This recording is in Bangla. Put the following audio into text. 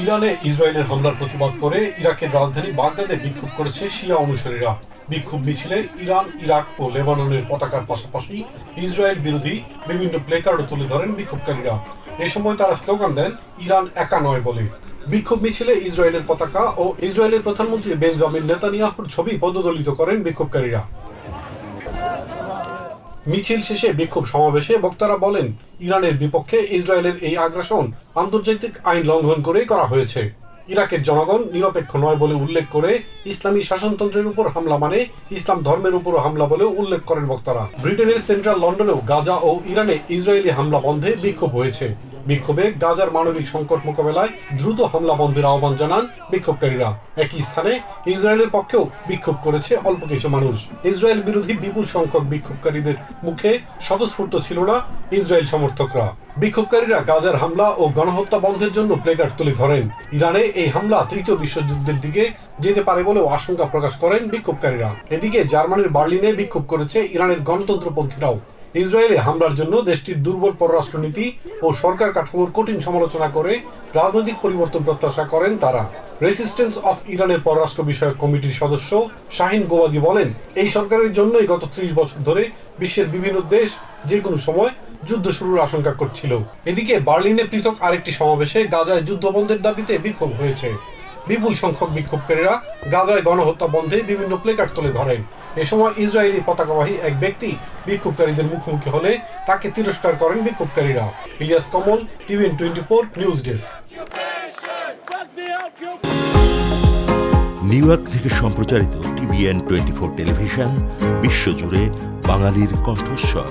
ইরানে ইসরায়েলের হামলার প্রতিবাদ করে ইরাকের রাজধানী বাগদাদে বিক্ষোভ করেছে শিয়া অনুসারীরা। বিক্ষোভ মিছিলে ইরান, ইরাক ও লেবাননের পতাকার পাশাপাশি ইসরায়েল বিরোধী বিভিন্ন প্লেকার্ডও তুলে ধরেন বিক্ষোভকারীরা। এ সময় তারা স্লোগান দেন, ইরান একা নয় বলে। বিক্ষোভ মিছিলে ইসরায়েলের পতাকা ও ইসরায়েলের প্রধানমন্ত্রী বেঞ্জামিন নেতানিয়াহুর ছবি পদদলিত করেন বিক্ষোভকারীরা। মিছিল শেষে বিক্ষোভ সমাবেশে বক্তারা বলেন, ইরানের বিপক্ষে ইসরায়েলের এই আগ্রাসন আন্তর্জাতিক আইন লঙ্ঘন করেই করা হয়েছে। ইরাকের জনগণ নিরপেক্ষ নয় বলে উল্লেখ করে ইসলামী শাসনতন্ত্রের উপর হামলা মানে ইসলাম ধর্মের উপর হামলা বলেও উল্লেখ করেন বক্তারা। ব্রিটেনের সেন্ট্রাল লন্ডনেও গাজা ও ইরানে ইসরায়েলি হামলা বন্ধে বিক্ষোভ হয়েছে। বিক্ষোভে গাজার মানবিক সংকট মোকাবেলায় দ্রুত হামলা বন্ধের আহ্বান জানান বিক্ষোভকারীরা। একই স্থানে ইসরায়েলের পক্ষেও বিক্ষোভ করেছে অল্প কিছু মানুষ। ইসরায়েল বিরোধী বিপুল সংখ্যক বিক্ষোভকারীদের মুখে স্বতঃস্ফূর্ত ছিল না ইসরায়েল সমর্থকরা। বিক্ষোভকারীরা গাজার হামলা ও গণহত্যা বন্ধের জন্য প্লেকার্ড তুলে ধরেন। ইরানে এই হামলা তৃতীয় বিশ্বযুদ্ধের দিকে যেতে পারে বলেও আশঙ্কা প্রকাশ করেন বিক্ষোভকারীরা। এদিকে জার্মানির বার্লিনে বিক্ষোভ করেছে ইরানের গণতন্ত্রপন্থীরাও। ইসরায়েলে হামলার জন্য দেশটির দুর্বল পররাষ্ট্রনীতি ও সরকার কাঠামোর কঠিন সমালোচনা করে রাজনৈতিক পরিবর্তন প্রত্যাশা করেন তারা। রেসিস্টেন্স অফ ইরানের পররাষ্ট্র বিষয়ক কমিটির সদস্য শাহিন গোয়াদি বলেন, এই সরকারের জন্যই গত ত্রিশ বছর ধরে বিশ্বের বিভিন্ন দেশ যে কোনো সময় যুদ্ধ শুরুর আশঙ্কা করছিল। এদিকে বার্লিনে পৃথক আরেকটি সমাবেশে গাজায় যুদ্ধবন্ধের দাবিতে বিক্ষোভ হয়েছে। বিপুল সংখ্যক বিক্ষোভকারীরা গাজায় গণহত্যা বন্ধে বিভিন্ন প্লেকার্ড তুলে ধরেন। এ সময় ইসরায়েলি পতাকাবাহী এক ব্যক্তি বিক্ষোভকারীদের মুখোমুখি হলে তাকে তিরস্কার করেন বিক্ষোভকারীরা। Ilias Kamal, TVN twenty four, news desk. New York থেকে সম্প্রচারিত টিভিএন টোয়েন্টি ফোর টেলিভিশন, বিশ্বজুড়ে বাঙালির কণ্ঠস্বর।